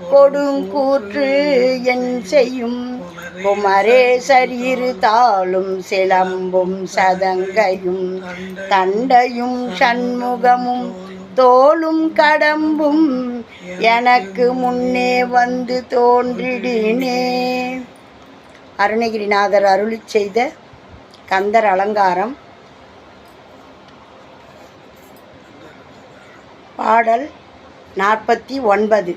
கொடுங்கூற்று என் செய்யும். குமரேசர் இரு தாளும் சிலம்பும் சதங்கையும். தண்டையும் சண்முகமும் தோளும் கடம்பும் எனக்கு முன்னே வந்து தோன்றிடினே. அருணகிரிநாதர் அருளி செய்த கந்தர் அலங்காரம். பாடல் நாற்பத்தி ஒன்பது.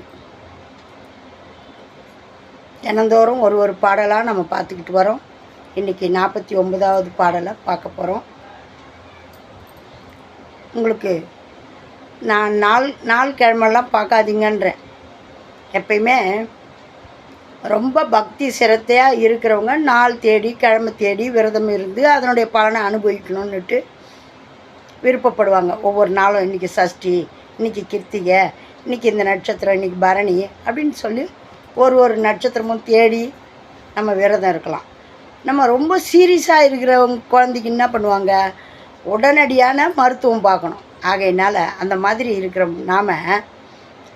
தினந்தோறும் ஒரு ஒரு பாடலாக நம்ம பார்த்துக்கிட்டு வரோம். இன்றைக்கி நாற்பத்தி ஒன்பதாவது பாடலை பார்க்க போகிறோம் உங்களுக்கு நான் நாள் நாள் கிழமெல்லாம் பார்க்காதீங்கன்றேன். எப்பயுமே ரொம்ப பக்தி சிரத்தையாக இருக்கிறவங்க நாள் தேடி கிழமை தேடி விரதம் இருந்து அதனுடைய பலனை அனுபவிக்கணும்னுட்டு விருப்பப்படுவாங்க. ஒவ்வொரு நாளும் இன்றைக்கி சஷ்டி இன்றைக்கி கிருத்திகை இன்றைக்கி இந்த நட்சத்திரம் இன்றைக்கி பரணி அப்படின்னு சொல்லி ஒரு ஒரு நட்சத்திரமும் தேடி நம்ம விரதம் இருக்கலாம். நம்ம ரொம்ப சீரியஸாக இருக்கிறவங்க குழந்தைக்கு என்ன பண்ணுவாங்க? உடனடியான மருத்துவம் பார்க்கணும். ஆகையினால் அந்த மாதிரி இருக்கிற நாம்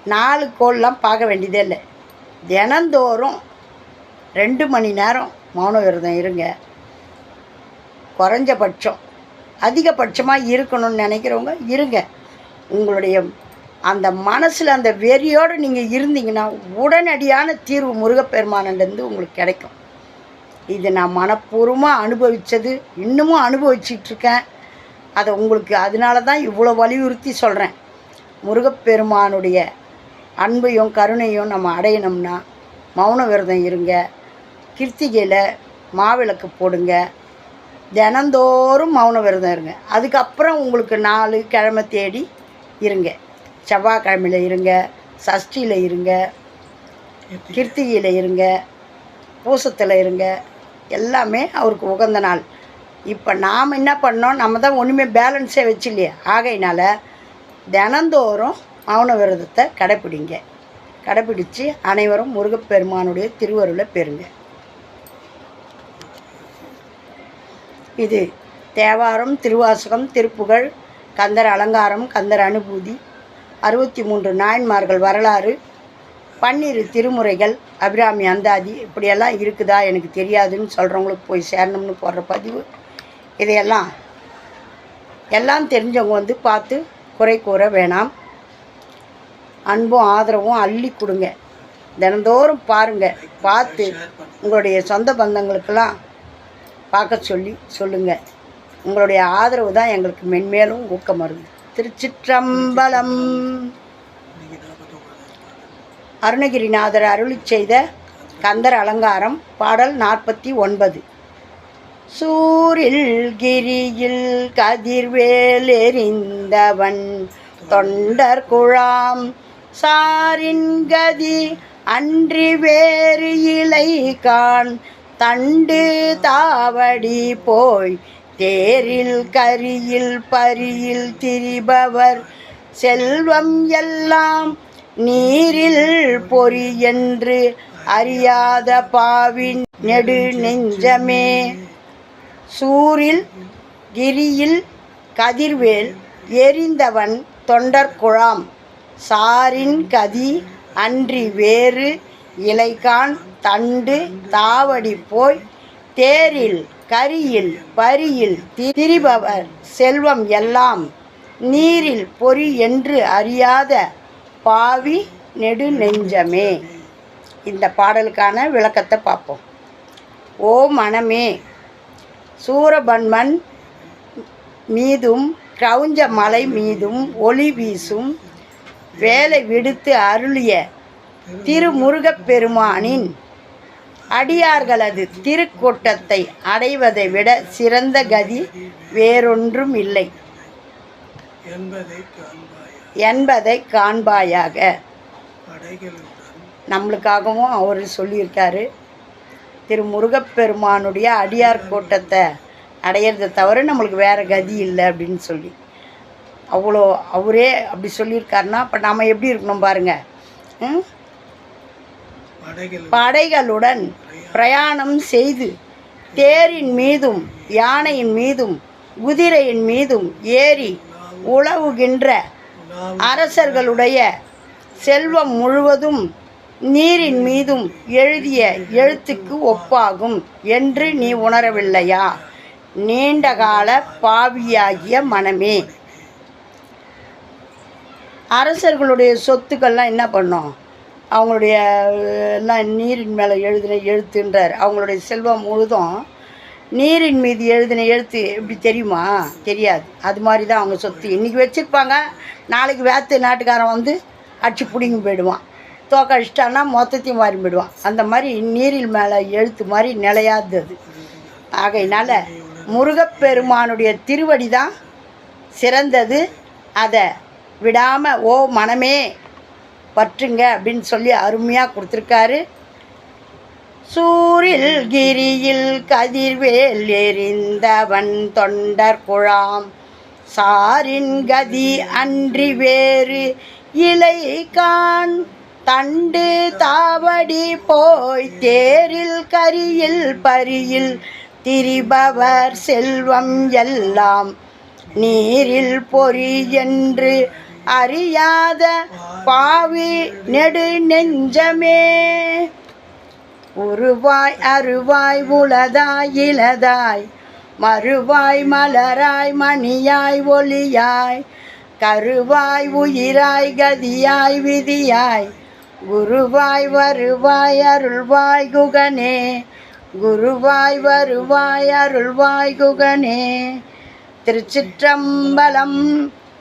நாலு கோள்லாம் பார்க்க வேண்டியதே இல்லை. தினந்தோறும் ரெண்டு மணி நேரம் மௌன விரதம் இருங்க. குறைஞ்சபட்சம் அதிகபட்சமாக இருக்கணும்னு நினைக்கிறவங்க இருங்க. உங்களுடைய அந்த மனசில் அந்த வெறியோடு நீங்கள் இருந்தீங்கன்னா உடனடியான தீர்வு முருகப்பெருமானிலேருந்து உங்களுக்கு கிடைக்கும். இது நான் மனப்பூர்வமாக அனுபவித்தது இன்னமும் அனுபவிச்சிட்ருக்கேன். அதை உங்களுக்கு அதனால தான் இவ்வளோ வலியுறுத்தி சொல்கிறேன் முருகப்பெருமானுடைய அன்பையும் கருணையும் நம்ம அடையணும்னா மௌன விரதம் இருங்க. கிருத்திகையில் மாவிளக்கு போடுங்க. தினந்தோறும் மௌன விரதம் இருங்க. அதுக்கப்புறம் உங்களுக்கு நாலு கிழமை தேடி இருங்க. செவ்வாய்க்கிழமையில் இருங்க சஷ்டியில் இருங்க கிருத்திகையில் இருங்க பூசத்தில் இருங்க. எல்லாமே அவருக்கு உகந்த நாள். இப்போ நாம் என்ன பண்ணோம்? நம்ம தான் ஒன்றுமே பேலன்ஸே வச்சில்லையே. ஆகையினால தினந்தோறும் மௌன விரதத்தை கடைப்பிடிங்க கடைப்பிடிச்சு அனைவரும் முருகப்பெருமானுடைய திருவருளை பெறுங்க. இது தேவாரம் திருவாசகம் திருப்புகழ் கந்தர் அலங்காரம் கந்தர் அனுபூதி அறுபத்தி மூன்று நாயன்மார்கள் வரலாறு பன்னிரு திருமுறைகள் அபிராமி அந்தாதி இப்படியெல்லாம் இருக்குதா எனக்கு தெரியாதுன்னு சொல்கிறவங்களுக்கு போய் சேரணும்னு போடுற பதிவு. இதையெல்லாம் எல்லாம் தெரிஞ்சவங்க வந்து பார்த்து குறை கூற வேணாம். அன்பும் ஆதரவும் அள்ளி கொடுங்க. தினந்தோறும் பாருங்கள் பார்த்து உங்களுடைய சொந்த பந்தங்களுக்கெல்லாம் பார்க்க சொல்லி சொல்லுங்கள் உங்களுடைய ஆதரவு தான் எங்களுக்கு மென்மேலும் ஊக்கம் திருச்சிற்றம்பலம். அருணகிரிநாதர் அருளி செய்த கந்தர் அலங்காரம் பாடல் நாற்பத்தி ஒன்பது. சூரில் கிரியில் கதிர்வேல் எறிந்தவன் தொண்டர் குழாம் சாரின் கதி அன்றி வேறு இலை கான் தண்டு தாவடி போய் தேரில் கரியில் பரியில் திரிபவர். செல்வம் எல்லாம் நீரில் பொறி என்று அறியாத பாவின் நெடு நெஞ்சமே. சூரில் கிரியில் கதிர்வேல் எரிந்தவன் தொண்டர்குழாம் சாரின் கதி அன்றி வேறு இலைகான் தண்டு தாவடி போய் தேரில் கரியில் பரியில் திரிபவர் செல்வம் எல்லாம் நீரில் பொறி என்று அறியாத பாவி நெடு நெஞ்சமே. இந்த பாடலுக்கான விளக்கத்தை பார்ப்போம். ஓ மனமே சூரபன்மன் மீதும் கிரௌஞ்ச மலை மீதும் ஒளி வீசும் வேலை விடுத்து அருளிய திருமுருகப் பெருமானின் அடியார்களது திருக்கூட்டத்தை அடைவதை விட சிறந்த கதி வேறொன்றும் இல்லை. என்பதை காண்பாயாக. நம்மளுக்காகவும் அவர் சொல்லியிருக்காரு. திரு முருகப்பெருமானுடைய அடியார் கூட்டத்தை அடையிறதை தவிர நம்மளுக்கு வேறு கதி இல்லை அப்படின்னு சொல்லி. அவ்வளோ அவரே அப்படி சொல்லியிருக்காருன்னா அப்போ நாம் எப்படி இருக்கணும் பாருங்கள் ம்? படைகளுடன் பிரயாணம் செய்து தேரின் மீதும் யானையின் மீதும் குதிரையின் மீதும் ஏறி உழவுகின்ற அரசர்களுடைய செல்வம் முழுவதும் நீரின் மீதும் எழுதிய எழுத்துக்கு ஒப்பாகும் என்று நீ உணரவில்லையா? நீண்டகால பாவியாகிய மனமே. அரசர்களுடைய சொத்துக்கள்லாம் என்ன பண்ணோம்? அவங்களுடைய எல்லாம் நீரின் மேலே எழுதின எழுத்துன்றார். அவங்களுடைய செல்வம் முழுதும் நீரின் மீது எழுதின எழுத்து எப்படி தெரியுமா? தெரியாது. அது மாதிரி தான் அவங்க சொத்து. இன்றைக்கி வச்சுருப்பாங்க. நாளைக்கு வேத்து நாட்டுக்காரன் வந்து அடிச்சு பிடிங்கி போயிடுவான். தோக்கடிச்சிட்டான்னா மொத்தத்தையும் மாறி போயிடுவான். அந்த மாதிரி நீரில் மேலே எழுத்து மாதிரி நிலையாதது. அது ஆகையினால் முருகப்பெருமானுடைய திருவடி தான் சிறந்தது. அதை விடாமல் ஓ மனமே பற்றுங்க அப்படின்னு சொல்லி அருமையாக கொடுத்துருக்காரு. சூரில் கிரியில் கதிர்வேல் எறிந்தவன் தொண்டர் குழாம். சாரின் கதி அன்றி வேறு இலை கான் தண்டு தாவடி போய் தேரில் கரியில் பரியில் திரிபவர் செல்வம் எல்லாம். நீரில் பொறி என்று அறியாத பாவி நெடு நெஞ்சமே. உருவாய் அருவாய் உளதாய் இளதாய் மறுவாய் மலராய் மணியாய் ஒளியாய் கருவாய் உயிராய் கதியாய் விதியாய் குருவாய் வருவாய் அருள்வாய் குகனே. குருவாய் வருவாய் அருள்வாய் குகனே. திருச்சிற்றம்பலம்